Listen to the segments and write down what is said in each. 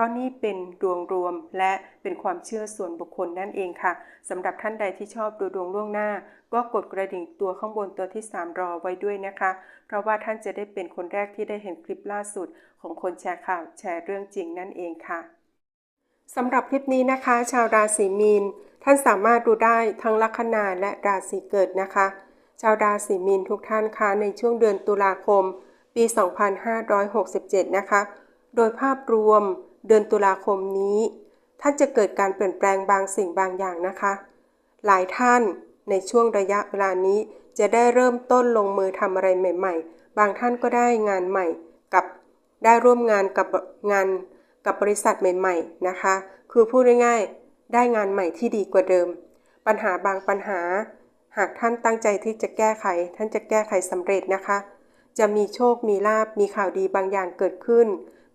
ราะนี่เป็นดวงรวมและเป็นความเชื่อส่วนบุคคลนั่นเองค่ะสำหรับท่านใดที่ชอบดูดวงล่วงหน้า ก็กดกระดิ่งตัวข้างบนตัวที่ 3 รอไว้ด้วยนะคะ เพราะว่าท่านจะได้เป็นคนแรกที่ได้เห็นคลิปล่าสุด ของคนแชร์ข่าวแชร์เรื่องจริงนั่นเองค่ะสำหรับคลิปนี้นะคะ ชาวราศีมีน ท่านสามารถดูได้ทั้งลัคนาและราศีเกิดนะคะ ชาวราศีมีนทุกท่านคะในช่วงเดือนตุลาคม ปี 2567 นะคะ โดยภาพรวม เดือนตุลาคมนี้ ท่านจะเกิดการเปลี่ยนแปลงบางสิ่งบางอย่างนะคะ หลายท่านในช่วงระยะเวลานี้จะได้เริ่มต้นลงมือทำอะไรใหม่ ๆ บางท่านก็ได้งานใหม่กับได้ร่วมงานกับงานกับบริษัทใหม่ ๆนะคะ คือพูดง่ายๆ ได้งานใหม่ที่ดีกว่าเดิม ปัญหาบางปัญหา หากท่านตั้งใจที่จะแก้ไข ท่านจะแก้ไขสำเร็จนะคะ จะมีโชคมีลาบมีข่าวดีบางอย่างเกิดขึ้น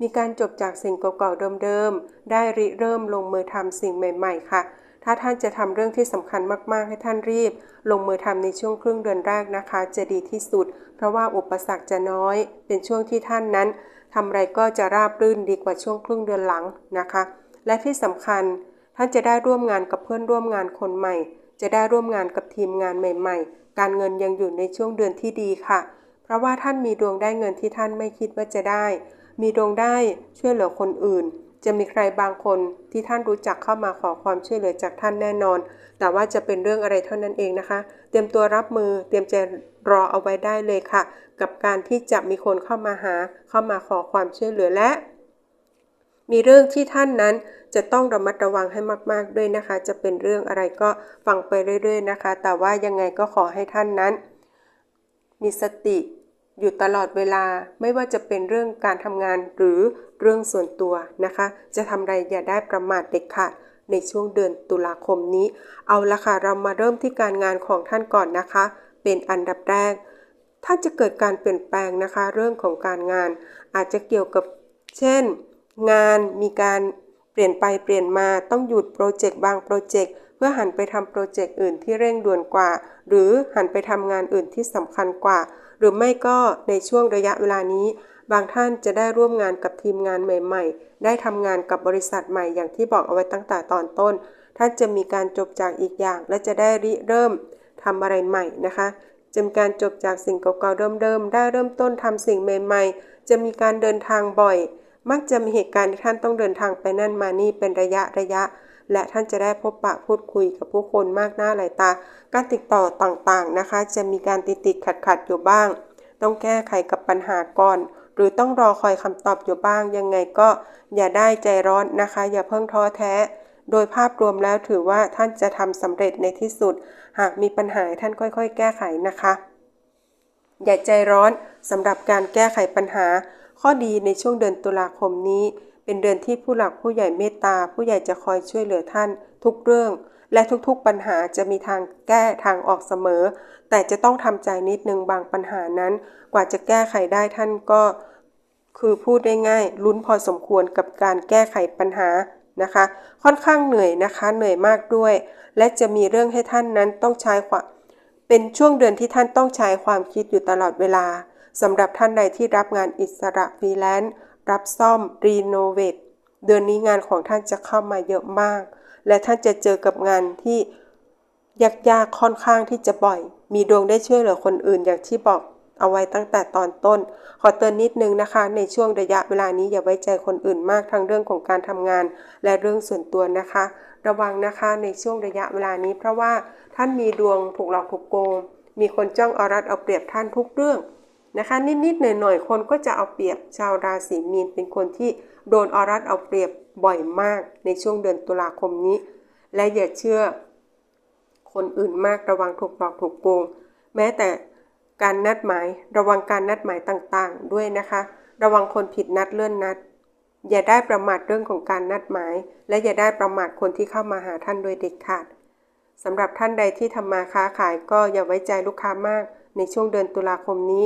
มีการจบจากสิ่งเก่าๆเดิมๆได้ริเริ่มลงมือทำสิ่งใหม่ ๆ ค่ะ ถ้าท่านจะทำเรื่องที่สำคัญมากๆ ให้ท่านรีบ ลงมือทำในช่วงครึ่งเดือนแรกนะคะ จะดีที่สุด เพราะว่าอุปสรรคจะน้อย เป็นช่วงที่ท่านนั้นทำอะไรก็จะราบรื่นดีกว่าช่วงครึ่งเดือนหลังนะคะ และที่สำคัญท่านจะได้ร่วมงานกับเพื่อนร่วมงานคนใหม่ จะได้ร่วมงานกับทีมงานใหม่ ๆ การเงินยังอยู่ในช่วงเดือนที่ดีค่ะ เพราะว่าท่านมีดวงได้เงินที่ท่านไม่คิดว่าจะได้ มีดวงได้ช่วยเหลือคนอื่น จะมีใครบางคนที่ท่านรู้จักเข้ามาขอความช่วยเหลือจากท่านแน่นอน แต่ว่าจะเป็นเรื่องอะไรเท่านั้นเองนะคะ เตรียมตัวรับมือ เตรียมใจรอเอาไว้ได้เลยค่ะ กับการที่จะมีคนเข้ามาหา เข้ามาขอความช่วยเหลือและ มีเรื่องที่ท่านนั้นจะต้องระมัดระวังให้มาก ๆด้วยนะคะ จะเป็นเรื่องอะไรก็ฟังไปเรื่อย ๆ นะคะ แต่ว่ายังไงก็ขอให้ท่านนั้น มีสติ อยู่ตลอดเวลาไม่ว่าจะเป็นเรื่องการทำงานหรือเรื่องส่วนตัวนะคะ จะทำไรอย่าได้ประมาทเด็ดขาดในช่วงเดือนตุลาคมนี้ เอาละค่ะเรามาเริ่มที่การงานของท่านก่อนนะคะ เป็นอันดับแรกท่านจะเกิดการเปลี่ยนแปลงนะคะ เรื่องของการงาน อาจจะเกี่ยวกับ เช่น งานมีการเปลี่ยนไปเปลี่ยนมาต้องหยุดโปรเจกต์บางโปรเจกต์เพื่อหันไปทำโปรเจกต์อื่นที่เร่งด่วนกว่า หรือหันไปทำงานอื่นที่สำคัญกว่า หรือไม่ก็ในช่วงระยะเวลานี้ บางท่านจะได้ร่วมงานกับทีมงานใหม่ ๆ ได้ทำงานกับบริษัทใหม่อย่างที่บอกเอาไว้ตั้งแต่ตอนต้น ท่านจะมีการจบจากอีกอย่าง และจะได้ริเริ่มทำอะไรใหม่นะคะจะมีการจบจากสิ่งเก่าๆเดิมๆได้เริ่มต้นทำสิ่งใหม่ ๆ จะมีการเดินทางบ่อย มักจะมีเหตุการณ์ที่ท่านต้องเดินทางไปนั่นมานี่เป็นระยะระยะ และท่านจะได้พบปะพูดคุยกับผู้คนมากหน้าหลายตา การติดต่อต่างๆนะคะ จะมีการติดติดขัดขัดอยู่บ้าง ต้องแก้ไขกับปัญหาก่อน หรือต้องรอคอยคำตอบอยู่บ้าง ยังไงก็อย่าได้ใจร้อนนะคะ อย่าเพิ่งท้อแท้ โดยภาพรวมแล้วถือว่าท่านจะทำสำเร็จในที่สุด หากมีปัญหาท่านค่อยๆ แก้ไขนะคะ อย่าใจร้อนสำหรับการแก้ไขปัญหา ข้อดีในช่วงเดือนตุลาคมนี้ เป็นเดือนที่ผู้หลักผู้ใหญ่เมตตา ผู้ใหญ่จะคอยช่วยเหลือท่าน ทุกเรื่อง และทุกๆปัญหาจะมีทางแก้ทางออกเสมอ แต่จะต้องทำใจนิดนึงบางปัญหานั้น กว่าจะแก้ไขได้ท่านก็ คือพูดได้ง่ายลุ้นพอสมควรกับการแก้ไขปัญหานะคะ ค่อนข้างเหนื่อยนะคะเหนื่อยมากด้วย และจะมีเรื่องให้ท่านนั้นต้องใช้ความเป็นช่วงเดือนที่ท่านต้องใช้ความคิดอยู่ตลอดเวลาสำหรับท่านใดที่รับงานอิสระฟรีแลนซ์ รับซ่อมรีโนเวทเดือนนี้งานของท่านจะเข้ามาเยอะมาก และท่านจะเจอกับงานที่ยากๆค่อนข้างที่จะบ่อย มีดวงได้ช่วยเหลือคนอื่นอย่างที่บอกเอาไว้ตั้งแต่ตอนต้น ขอเตือนนิดนึงนะคะ ในช่วงระยะเวลานี้อย่าไว้ใจคนอื่นมากทั้งเรื่องของการทำงาน และเรื่องส่วนตัวนะคะ ระวังนะคะในช่วงระยะเวลานี้ เพราะว่าท่านมีดวงถูกหลอกถูกโกงมีคนจ้องเอารัดเอาเปรียบท่านทุกเรื่อง นะคะ นิดๆหน่อยๆคนก็จะเอาเปรียบชาวราศีมีนเป็นคนที่โดนอรัดเอาเปรียบบ่อยมากในช่วงเดือนตุลาคมนี้ และอย่าเชื่อคนอื่นมากระวังถูกหลอกถูกโกง แม้แต่การนัดหมายระวังการนัดหมายต่างๆ ด้วยนะคะ ระวังคนผิดนัดเลื่อนนัด อย่าได้ประมาทเรื่องของการนัดหมาย และอย่าได้ประมาทคนที่เข้ามาหาท่านโดยเด็ดขาดสำหรับท่านใดที่ทำมาค้าขายก็อย่าไว้ใจลูกค้ามากในช่วงเดือนตุลาคมนี้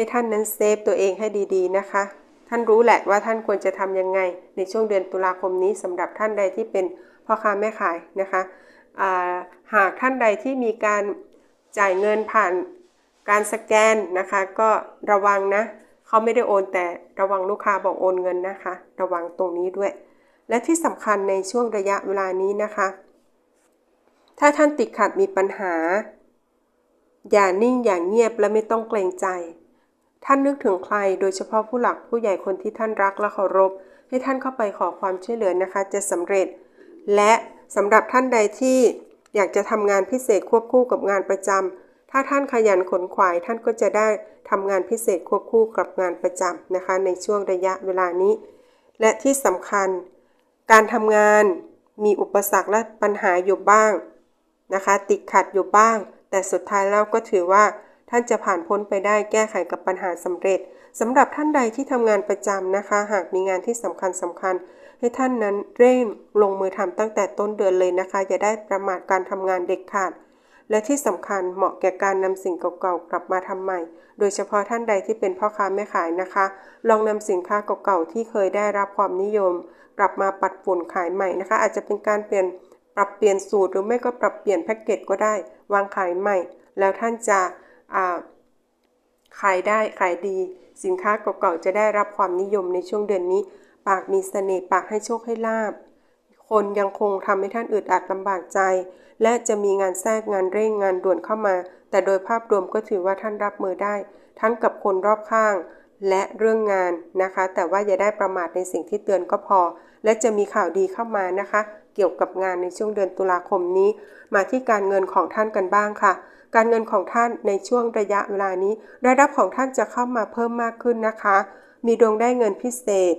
ให้ท่านนั้นเซฟตัวเองให้ดีๆนะคะ ท่านรู้แหละว่าท่านควรจะทำยังไง ในช่วงเดือนตุลาคมนี้สำหรับท่านใดที่เป็นพ่อค้าแม่ขายนะคะหากท่านใดที่มีการจ่ายเงินผ่านการสแกนนะคะ ก็ระวังนะเขาไม่ได้โอนแต่ระวังลูกค้าบอกโอนเงินนะคะ ระวังตรงนี้ด้วย และที่สำคัญในช่วงระยะเวลานี้นะคะ ถ้าท่านติดขัดมีปัญหา อย่านิ่งอย่างเงียบและไม่ต้องเกรงใจ ท่านนึกถึงใคร โดยเฉพาะผู้หลักผู้ใหญ่คนที่ท่านรักและเคารพ ให้ท่านเข้าไปขอความช่วยเหลือนะคะจะสำเร็จ และสำหรับท่านใดที่อยากจะทำงานพิเศษควบคู่กับงานประจำถ้าท่านขยันขนขวาย ท่านก็จะได้ทำงานพิเศษควบคู่กับงานประจำนะคะ ในช่วงระยะเวลานี้ และที่สำคัญ การทำงานมีอุปสรรคและปัญหาอยู่บ้างนะคะ ติดขัดอยู่บ้าง แต่สุดท้ายแล้วก็ถือว่า ท่านจะผ่านพ้นไปได้แก้ไขกับปัญหาสำเร็จสำหรับท่านใดที่ทำงานประจำนะคะ หากมีงานที่สำคัญสำคัญ ให้ท่านนั้นเร่งลงมือทำตั้งแต่ต้นเดือนเลยนะคะ อย่าได้ประมาทการทำงานเด็กขาด และที่สำคัญเหมาะแก่การนำสิ่งเก่าๆกลับมาทำใหม่ โดยเฉพาะท่านใดที่เป็นพ่อค้าแม่ขายนะคะ ลองนำสินค้าเก่าๆที่เคยได้รับความนิยม กลับมาปัดฝุ่นขายใหม่นะคะ อาจจะเป็นการเปลี่ยนปรับเปลี่ยนสูตรหรือไม่ก็ปรับเปลี่ยนแพ็กเกจก็ได้ วางขายใหม่ แล้วท่านจะ ขายได้ขายดี สินค้าเก่าๆจะได้รับความนิยมในช่วงเดือนนี้ ปากมีเสน่ห์ปากให้โชคให้ลาบคนยังคงทำให้ท่านอึดอัดลำบากใจ และจะมีงานแทรกงานเร่งงานด่วนเข้ามา แต่โดยภาพรวมก็ถือว่าท่านรับมือได้ ทั้งกับคนรอบข้าง และเรื่องงานนะคะ แต่ว่าอย่าได้ประมาทในสิ่งที่เตือนก็พอ และจะมีข่าวดีเข้ามานะคะ เกี่ยวกับงานในช่วงเดือนตุลาคมนี้ มาที่การเงินของท่านกันบ้างค่ะ การเงินของท่านในช่วงระยะเวลานี้ รายรับของท่านจะเข้ามาเพิ่มมากขึ้นนะคะ มีดวงได้เงินพิเศษ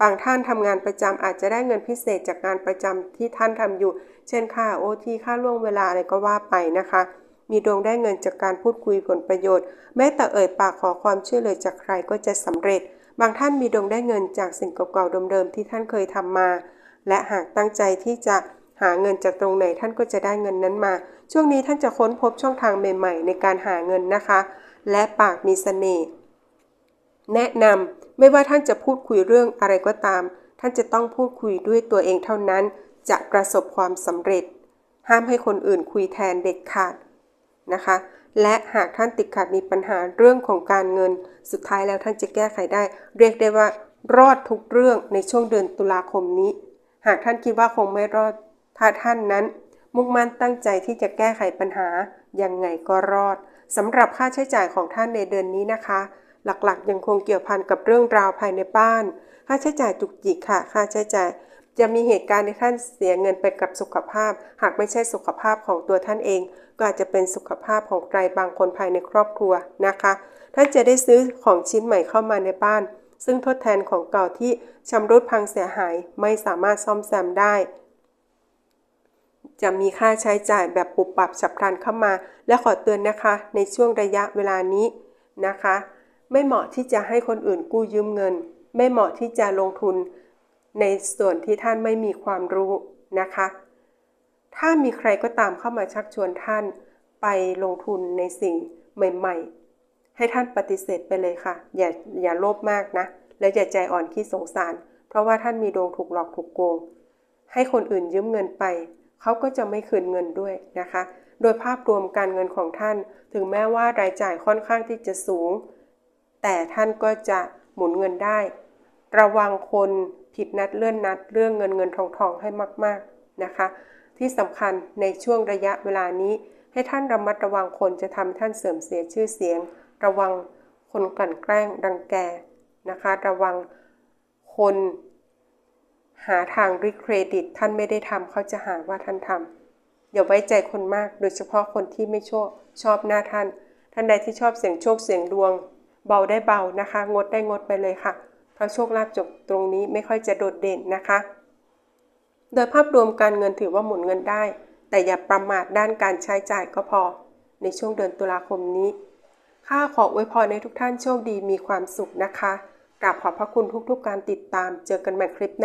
บางท่านทำงานประจำอาจจะได้เงินพิเศษจากงานประจำที่ท่านทำอยู่ เช่นค่าโอทีค่าล่วงเวลาอะไรก็ว่าไปนะคะ มีดวงได้เงินจากการพูดคุยผลประโยชน์ แม้แต่เอ่ยปากขอความช่วยเหลือจากใครก็จะสำเร็จ บางท่านมีดวงได้เงินจากสิ่งเก่าๆเดิมๆที่ท่านเคยทำมา และหากตั้งใจที่จะ หาเงินจากตรงไหนท่านก็จะได้เงินนั้นมา ช่วงนี้ท่านจะค้นพบช่องทางใหม่ ๆ ในการหาเงินนะคะ และปากมีเสน่ห์แนะนำไม่ว่าท่านจะพูดคุยเรื่องอะไรก็ตาม ท่านจะต้องพูดคุยด้วยตัวเองเท่านั้น จะประสบความสำเร็จ ห้ามให้คนอื่นคุยแทนเด็ดขาดนะคะ และหากท่านติดขัดมีปัญหาเรื่องของการเงิน สุดท้ายแล้วท่านจะแก้ไขได้ เรียกได้ว่ารอดทุกเรื่องในช่วงเดือนตุลาคมนี้ หากท่านคิดว่าคงไม่รอด ถ้าท่านนั้น มุ่งมั่นตั้งใจที่จะแก้ไขปัญหา ยังไงก็รอดสำหรับค่าใช้จ่ายของท่านในเดือนนี้นะคะ หลักๆ ยังคงเกี่ยวพันกับเรื่องราวภายในบ้าน ค่าใช้จ่ายจุกจิกค่ะ ค่าใช้จ่ายจะมีเหตุการณ์ในท่านเสียเงินไปกับสุขภาพ หากไม่ใช่สุขภาพของตัวท่านเอง ก็อาจจะเป็นสุขภาพของใครบางคนภายในครอบครัวนะคะ ท่านจะได้ซื้อของชิ้นใหม่เข้ามาในบ้าน ซึ่งทดแทนของเก่าที่ชำรุดพังเสียหายไม่สามารถซ่อมแซมได้ จะมีค่าใช้จ่ายแบบปุบปับฉับพลันเข้ามา และขอเตือนนะคะ ในช่วงระยะเวลานี้นะคะ ไม่เหมาะที่จะให้คนอื่นกู้ยืมเงิน ไม่เหมาะที่จะลงทุน ในส่วนที่ท่านไม่มีความรู้นะคะ ถ้ามีใครก็ตามเข้ามาชักชวนท่าน ไปลงทุนในสิ่งใหม่ ๆ ให้ท่านปฏิเสธไปเลยค่ะ อย่าอย่าโลภมากนะ และอย่าใจอ่อนขี้สงสาร เพราะว่าท่านมีดวงถูกหลอกถูกโกง ให้คนอื่นยืมเงินไป เขาก็จะไม่คืนเงินด้วยนะคะ โดยภาพรวมการเงินของท่าน ถึงแม้ว่ารายจ่ายค่อนข้างที่จะสูง แต่ท่านก็จะหมุนเงินได้ ระวังคนผิดนัดเลื่อนนัด เรื่องเงินเงินทองทองให้มากๆนะคะ ที่สำคัญในช่วงระยะเวลานี้ ให้ท่านระมัดระวังคนจะทำท่านเสื่อมเสียชื่อเสียง ระวังคนกลั่นแกล้งรังแกนะคะ ระวังคน หาทางริเครดิต ท่านไม่ได้ทำเขาจะหาว่าท่านทำอย่าไว้ใจคนมาก โดยเฉพาะคนที่ไม่ชอบชอบหน้าท่าน ท่านใดที่ชอบเสียงโชคเสียงดวง เบาได้เบานะคะ งดได้งดไปเลยค่ะ เพราะโชคลาภจบตรงนี้ไม่ค่อยจะโดดเด่นนะคะ โดยภาพรวมการเงินถือว่าหมุนเงินได้ แต่อย่าประมาทด้านการใช้จ่ายก็พอ ในช่วงเดือนตุลาคมนี้ข้าขออวยพรในทุกท่านโชคดีมีความสุขนะคะกราบขอบพระคุณทุกๆการติดตามเจอกันใหม่คลิปหน้า